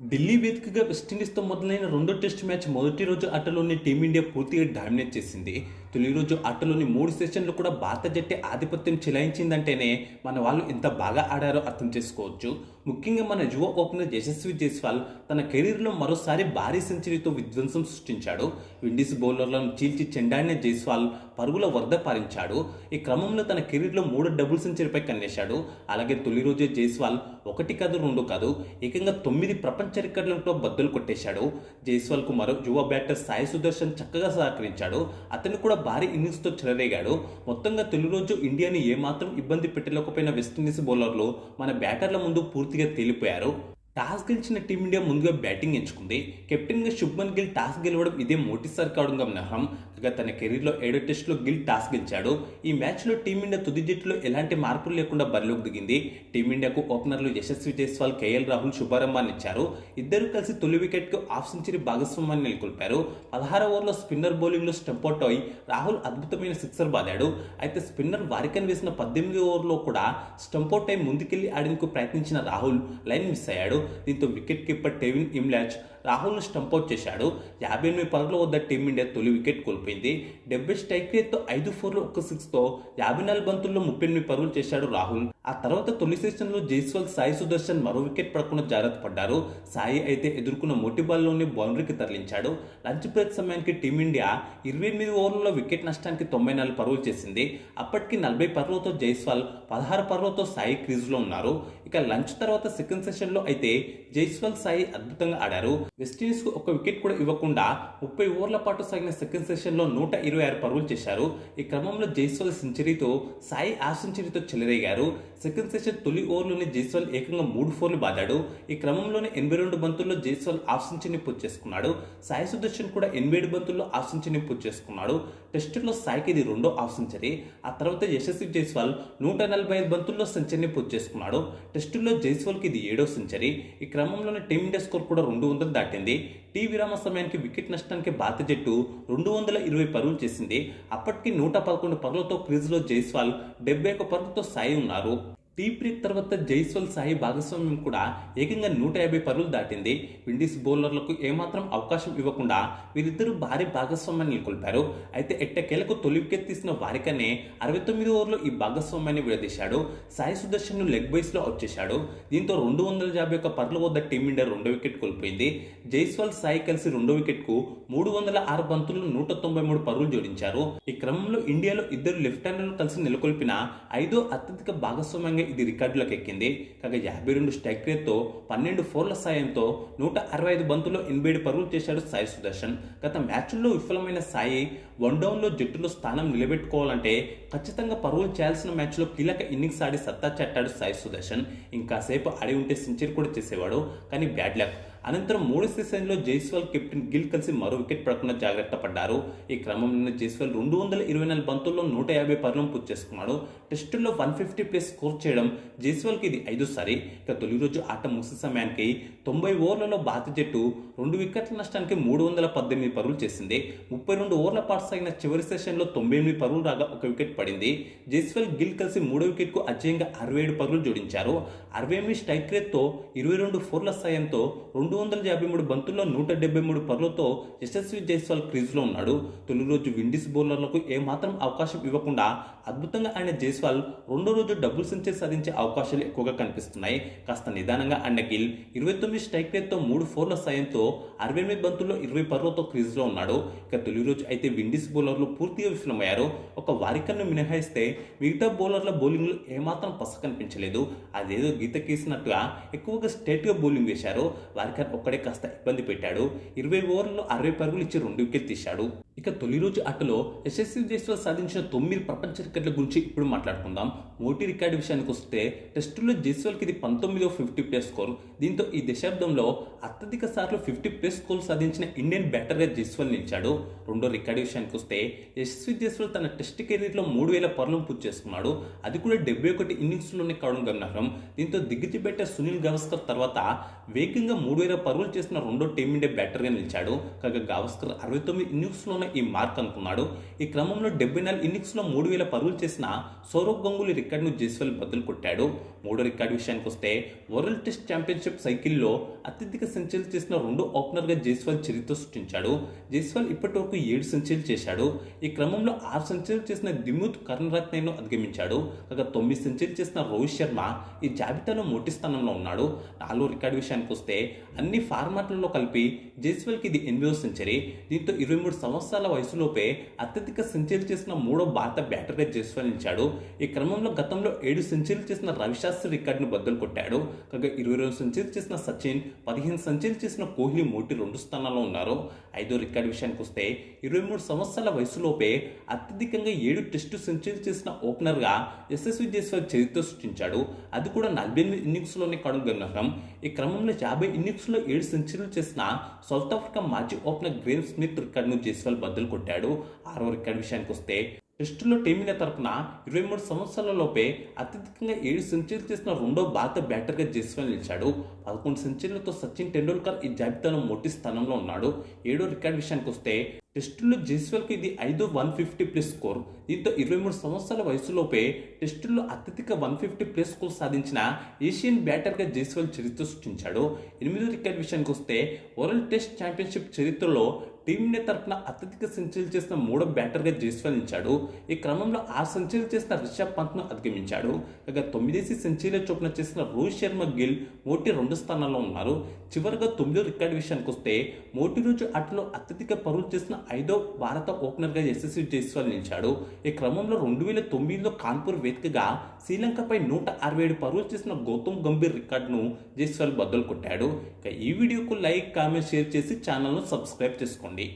ఢిల్లీ వేదికగా వెస్టిండీస్తో మొదలైన రెండో టెస్ట్ మ్యాచ్ మొదటి రోజు ఆటలోనే టీమిండియా పూర్తిగా డామినేట్ చేసింది. తొలి రోజు ఆటలోని మూడు సెషన్లు కూడా భారత జట్టే ఆధిపత్యం చెలాయించిందంటేనే మన వాళ్ళు ఎంత బాగా ఆడారో అర్థం చేసుకోవచ్చు. ముఖ్యంగా మన యువ ఓపెనర్ యశస్వి జైస్వాల్ తన కెరీర్లో మరోసారి భారీ సెంచరీతో విధ్వంసం సృష్టించాడు. విండీస్ బౌలర్లను చీల్చి చెండాడిన జైస్వాల్ పరుగుల వరద పారించాడు. ఈ క్రమంలో తన కెరీర్లో మూడు డబుల్ సెంచరీపై కన్నేశాడు. అలాగే తొలి రోజే జైస్వాల్ ఒకటి కాదు రెండు కాదు ఏకంగా తొమ్మిది ప్రపంచ రికార్డులతో బద్దలు కొట్టేశాడు. జైస్వాల్కు మరో యువ బ్యాటర్ సాయి సుదర్శన్ చక్కగా సహకరించాడు. అతను కూడా భారీ ఇన్నింగ్స్తో చెలరేగాడు. మొత్తంగా తొలి రోజు ఇండియాని ఏమాత్రం ఇబ్బంది పెట్టలేకపోయిన వెస్టిండీస్ బౌలర్లు మన బ్యాటర్ల ముందు పూర్తిగా తేలిపోయారు. టాస్ గెలిచిన టీమిండియా ముందుగా బ్యాటింగ్ ఎంచుకుంది. కెప్టెన్గా శుభ్మన్ గిల్ టాస్ గెలవడం ఇదే మొదటిసారి కావడం గమనార్హం. కాగా తన కెరీర్లో ఏడో టెస్టులో గిల్ టాస్క్ గెలిచాడు. ఈ మ్యాచ్లో టీమిండియా తుది జట్టులో ఎలాంటి మార్పులు లేకుండా బరిలోకి దిగింది. టీమిండియాకు ఓపెనర్లు యశస్వి జైస్వాల్ కేఎల్ రాహుల్ శుభారంభాన్ని ఇచ్చారు. ఇద్దరు కలిసి తొలి వికెట్కు హాఫ్ సెంచరీ భాగస్వామ్యాన్ని నెలకొల్పారు. పదహారు ఓవర్లో స్పిన్నర్ బౌలింగ్లో స్టంపోటోయ్ రాహుల్ అద్భుతమైన సిక్సర్ బాదాడు. అయితే స్పిన్నర్ వారికన్ వేసిన పద్దెనిమిది ఓవర్లో కూడా స్టంపోటోయ్ ముందుకెళ్ళి ఆడేందుకు ప్రయత్నించిన రాహుల్ లైన్ మిస్ అయ్యాడు. దీంతో వికెట్ కీపర్ టెవిన్ ఇమ్లాచ్ రాహుల్ను స్టంపౌట్ చేశాడు. యాభై ఎనిమిది పరుగుల వద్ద టీమిండియా తొలి వికెట్ కోల్పోయింది. డెబ్బై స్ట్రైక్ రేట్తో ఐదు ఫోర్లు ఒక సిక్స్తో యాభై నాలుగు బంతుల్లో ముప్పై ఎనిమిది పరుగులు చేశాడు రాహుల్. ఆ తర్వాత తొలి సెషన్లో జైస్వాల్ సాయి సుదర్శన్ మరో వికెట్ పడకుండా జాగ్రత్త పడ్డారు. సాయి అయితే ఎదుర్కొన్న మొట్టి బాల్లోనే బౌండరీకి తరలించాడు. లంచ్ బ్రేక్ సమయానికి టీమిండియా ఇరవై ఎనిమిది ఓవర్లలో వికెట్ నష్టానికి తొంభై నాలుగు పరుగులు చేసింది. అప్పటికి నలభై పరుగులతో జైస్వాల్ పదహారు పరుగులతో సాయి క్రీజ్లో ఉన్నారు. ఇక లంచ్ తర్వాత సెకండ్ సెషన్లో అయితే జైస్వాల్ సాయి అద్భుతంగా ఆడారు. వెస్టిండీస్కు ఒక వికెట్ కూడా ఇవ్వకుండా ముప్పై ఓవర్ల పాటు సాగిన సెకండ్ సెషన్లో నూట ఇరవై ఆరు పరుగులు చేశారు. ఈ క్రమంలో జైస్వాల్ సెంచరీతో సాయి ఆ సెంచరీతో చెలరేగారు. సెకండ్ సెషన్ తొలి ఓవర్లోనే జైస్వాల్ ఏకంగా మూడు ఫోర్లు బాదాడు. ఈ క్రమంలోనే ఎనభై రెండు బంతుల్లో జైస్వాల్ హాఫ్ సెంచరీని పూర్తి చేసుకున్నాడు. సాయి సుదర్శన్ కూడా ఎనభై ఏడు బంతుల్లో హాఫ్ సెంచరీని పూర్తి చేసుకున్నాడు. టెస్టులో సాయికి ఇది రెండో హాఫ్ సెంచరీ. ఆ తర్వాత యశస్వి జైస్వాల్ నూట నలభై ఐదు బంతుల్లో సెంచరీని పూర్తి చేసుకున్నాడు. టెస్టుల్లో జైస్వాల్కి ఇది ఏడో సెంచరీ. ఈ క్రమంలోనే టీమిండియా స్కోర్ కూడా రెండు వందలు దాటింది. టీ విరామ సమయానికి వికెట్ నష్టానికి భారత జట్టు రెండు వందల ఇరవై పరుగులు చేసింది. అప్పటికి నూట పదకొండు పరుగులతో క్రీజ్లో జైస్వాల్ డెబ్బై ఒక పరుగులతో సాయి ఉన్నారు. టీ బ్రేక్ తర్వాత జైస్వాల్ సాయి భాగస్వామ్యం కూడా ఏకంగా నూట యాభై పరులు దాటింది. విండీస్ బౌలర్లకు ఏమాత్రం అవకాశం ఇవ్వకుండా వీరిద్దరూ భారీ భాగస్వామ్యాన్ని నెలకొల్పారు. అయితే ఎట్టకేలకు తొలి వికెట్ తీసిన వారికనే అరవై తొమ్మిది ఓవర్లో ఈ భాగస్వామ్యాన్ని విడదీశాడు. సాయి సుదర్శన్ లెగ్ బైస్లో అవుట్ చేశాడు. దీంతో రెండు వందల యాభై ఒక్క పరుల వద్ద టీమిండియా రెండో వికెట్ కోల్పోయింది. జైస్వాల్ సాయి కలిసి రెండో వికెట్కు మూడు వందల ఆరు బంతులు నూట తొంభై మూడు పరులు జోడించారు. ఈ క్రమంలో ఇండియాలో ఇద్దరు లెఫ్ట్ హ్యాండర్లు కలిసి నెలకొల్పిన ఐదో అత్యధిక భాగస్వామ్యంగా ఇది రికార్డులకు ఎక్కింది. కాగా యాభై రెండు స్ట్రైక్ రేట్తో పన్నెండు ఫోర్ల సాయంతో నూట అరవై ఐదు బంతుల్లో ఎనభై ఏడు పరుగులు చేశాడు సాయి సుదర్శన్. గత మ్యాచ్ల్లో విఫలమైన సాయి వన్ డౌన్లో జట్టులో స్థానం నిలబెట్టుకోవాలంటే ఖచ్చితంగా పరుగులు చేయాల్సిన మ్యాచ్లో కీలక ఇన్నింగ్స్ ఆడి సత్తా చెట్టాడు సాయి సుదర్శన్. ఇంకాసేపు ఆడి ఉంటే సెంచరీ కూడా చేసేవాడు కానీ బ్యాడ్ లక్. అనంతరం మూడు సెషన్లో జైస్వాల్ కెప్టెన్ గిల్ కలిసి మరో వికెట్ పడకుండా జాగ్రత్త పడ్డారు. ఈ క్రమంలో జైస్వాల్ రెండు వందల ఇరవై నాలుగు బంతుల్లో నూట యాభై పరులను పూర్తి చేసుకున్నాడు. టెస్టుల్లో వన్ ఫిఫ్టీ ప్లస్ స్కోర్ చేయడం జైస్వాల్కి ఇది ఐదోసారి ఇక తొలి రోజు ఆట ముగిసే సమయానికి తొంభై ఓవర్లలో భారత జట్టు రెండు వికెట్ల నష్టానికి మూడు వందల పద్దెనిమిది పరుగులు చేసింది. ముప్పై రెండు ఓవర్ల పాటు సాగిన చివరి సెషన్లో తొంభై ఎనిమిది పరుగులు రాగా ఒక వికెట్ పడింది. జైస్వాల్ గిల్ కలిసి మూడో వికెట్కు అజయంగా అరవై ఏడు పరుగులు జోడించారు. అరవై ఎనిమిది స్ట్రైక్ రేట్తో ఇరవై రెండు ఫోర్ల సాయంతో రెండు వందల యాభై మూడు బంతుల్లో నూట డెబ్బై మూడు పరులతో యశస్వి జైస్వాల్ క్రీజ్లో ఉన్నాడు. తొలి రోజు విండీస్ బౌలర్లకు ఏమాత్రం అవకాశం ఇవ్వకుండా అద్భుతంగా ఆయన జైస్వాల్ రెండో రోజు డబుల్ సెంచరీ సాధించే అవకాశాలు ఎక్కువగా కనిపిస్తున్నాయి. కాస్త నిదానంగా ఆయన గిల్ ఇరవై తొమ్మిది స్ట్రైక్ రేట్తో మూడు ఫోర్ల సాయంతో అరవై ఎనిమిది బంతుల్లో ఇరవై పరులతో క్రీజ్లో ఉన్నాడు. ఇక తొలి రోజు అయితే విండీస్ బౌలర్లు పూర్తిగా విఫలమయ్యారు. ఒక వారికన్ను మినహాయిస్తే మిగతా బౌలర్ల బౌలింగ్లో ఏమాత్రం పస కనిపించలేదు అదేదో గీత గీసినట్టుగా ఎక్కువగా స్టేట్గా బౌలింగ్ వేశారు. వారికన్ ఒక్కడే కాస్త ఇబ్బంది పెట్టాడు. ఇరవై ఓవర్లలో అరవై పరుగులు ఇచ్చి రెండు వికెట్ తీశాడు. ఇక తొలి రోజు ఆటలో యశస్వి జైస్వాల్ సాధించిన తొమ్మిది ప్రపంచ రికార్డుల గురించి ఇప్పుడు మాట్లాడుకుందాం. మోటీ రికార్డు విషయానికి వస్తే టెస్టులో జైస్వాల్కి ఇది పంతొమ్మిదో ఫిఫ్టీ ప్లస్ స్కోర్. దీంతో ఈ దశాబ్దంలో అత్యధిక సార్లు ఫిఫ్టీ ప్లస్ స్కోర్ సాధించిన ఇండియన్ బ్యాటర్గా జైస్వాల్ నిలిచాడు. రెండో రికార్డు విషయానికి వస్తే యశస్వి జైస్వాల్ తన టెస్ట్ కెరీర్లో మూడు వేల పరులను పూర్తి చేసుకున్నాడు. అది కూడా డెబ్బై ఒకటి ఇన్నింగ్స్లోనే కావడం గమనార్హం. దీంతో దిగ్గజ బ్యాటర్ సునీల్ గవస్కర్ తర్వాత వేగంగా మూడు వేల పరుగులు చేసిన రెండో టీమిండియా బ్యాటర్గా నిలిచాడు. కాగా గవస్కర్ అరవై తొమ్మిది ఇన్నింగ్స్లోనే ఈ మార్క్ అనుకున్నాడు. ఈ క్రమంలో డెబ్బై నాలుగు ఇన్నింగ్స్లో మూడు వేల పరుగులు చేసిన సౌరవ్ గంగూలీ రికార్డును జైస్వాల్ బదులు కొట్టాడు. మూడో రికార్డు విషయానికి వస్తే వరల్డ్ టెస్ట్ ఛాంపియన్షిప్ సైకిల్లో అత్యధిక సెంచరీలు చేసిన రెండు ఓపెనర్గా జైస్వాల్ చరిత్ర సృష్టించాడు. జైస్వాల్ ఇప్పటి వరకు ఏడు సెంచరీలు చేశాడు. ఈ క్రమంలో ఆరు సెంచరీలు చేసిన దిమ్యూత్ కరుణరత్నను అధిగమించాడు. కాగా తొమ్మిది సెంచరీలు చేసిన రోహిత్ శర్మ ఈ జాబితాలో మొదటి స్థానంలో ఉన్నాడు. నాలుగో రికార్డు విషయానికి వస్తే అన్ని ఫార్మాట్లలో కలిపి జైస్వాల్కి ఇది ఎనిమిదో సెంచరీ. దీంతో ఇరవై మూడు సంవత్సరాల వయసులోపే అత్యధిక సెంచరీలు చేసిన మూడో భారత బ్యాటర్గా జైస్వాల్ నిలిచాడు ఈ క్రమంలో గతంలో ఏడు సెంచరీలు చేసిన రవిశాస్త్రి రికార్డును బద్దలు కొట్టాడు. కాగా ఇరవై రెండు సెంచరీలు చేసిన సచిన్ పదిహేను సెంచరీలు చేసిన కోహ్లీ మోటి రెండు స్థానాల్లో ఉన్నారు. ఐదో రికార్డు విషయానికి వస్తే ఇరవై మూడు సంవత్సరాల వయసులోపే అత్యధికంగా ఏడు టెస్టు సెంచరీలు చేసిన ఓపెనర్గా యశస్వి జైస్వాల్ చరిత్ర సృష్టించాడు. అది కూడా నలభై ఎనిమిది ఇన్నింగ్స్లోనే కావడం ఈ క్రమంలో యాభై ఇన్నింగ్స్లో ఏడు సెంచరీలు చేసిన సౌత్ ఆఫ్రికా మాజీ ఓపెనర్ గ్రేమ్ స్మిత్ రికార్డును జైస్వాల్ బద్దలు కొట్టాడు. ఆరో రికార్డు విషయానికి వస్తే టెస్టులో టీమిండియా తరపున ఇరవై మూడు సంవత్సరాల లోపే అత్యధికంగా ఏడు సెంచరీలు చేసిన రెండో భారత బ్యాటర్గా జైస్వాల్ నిలిచాడు. పదకొండు సెంచరీలతో సచిన్ టెండూల్కర్ ఈ జాబితాలో మొదటి స్థానంలో ఉన్నాడు. ఏడో రికార్డ్ విషయానికి వస్తే టెస్టుల్లో జైస్వాల్కి ఇది ఐదో వన్ ఫిఫ్టీ ప్లస్ స్కోర్. దీంతో ఇరవై మూడు సంవత్సరాల వయసులోపే టెస్టుల్లో అత్యధిక వన్ ఫిఫ్టీ ప్లస్ స్కోర్ సాధించిన ఏషియన్ బ్యాటర్గా జైస్వాల్ చరిత్ర సృష్టించాడు. ఎనిమిదో రికార్డ్ విషయానికి వస్తే వరల్డ్ టెస్ట్ ఛాంపియన్షిప్ చరిత్రలో టీమిండియా తరఫున అత్యధిక సెంచరీలు చేసిన మూడో బ్యాటర్గా జైస్వాల్ నిలిచాడు ఈ క్రమంలో ఆరు సెంచరీలు చేసిన రిషబ్ పంత్ను అధిగమించాడు. ఇక తొమ్మిదేసి సెంచరీల చొప్పున చేసిన రోహిత్ శర్మ గిల్ మోటి రెండు స్థానాల్లో ఉన్నారు. చివరిగా తొమ్మిదో రికార్డు విషయానికి వస్తే మోటి రోజు ఆటలో అత్యధిక పరుగులు చేసిన ఐదో భారత ఓపెనర్గా యశస్వి జైస్వాల్ నిలిచాడు. ఈ క్రమంలో రెండు వేల తొమ్మిదిలో కాన్పూర్ వేదికగా శ్రీలంకపై నూట అరవై ఏడు పరుగులు చేసిన గౌతమ్ గంభీర్ రికార్డును జైస్వాల్ బద్దలు కొట్టాడు. ఇక ఈ వీడియోకు లైక్ కామెంట్ షేర్ చేసి ఛానల్ను సబ్స్క్రైబ్ చేసుకోండి. ఉంది